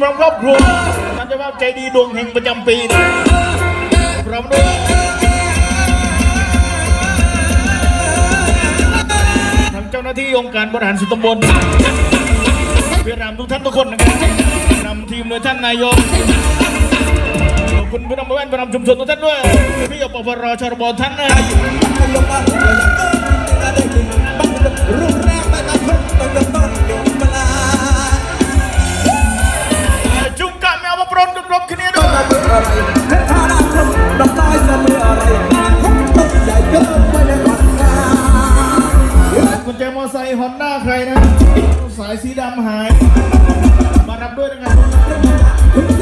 พร้อมครอบครัวท่านเจ้าภาพใจดีดวงเฮงประจำปีพร้อมด้วยทางเจ้าหน้าที่องค์การบริหารส่วนตำบลเพื่อนำทุกท่านทุกคนนะครับนำทีมโดยท่านนายกขอบคุณผู้นำแว่นผู้นำชุมชนทุกท่านด้วยพี่อปปรชรบท่านนะจุ กุญแจมอไซค์ฮอนด้าใครนะ สายสีดำหาย มารับด้วยนะครับ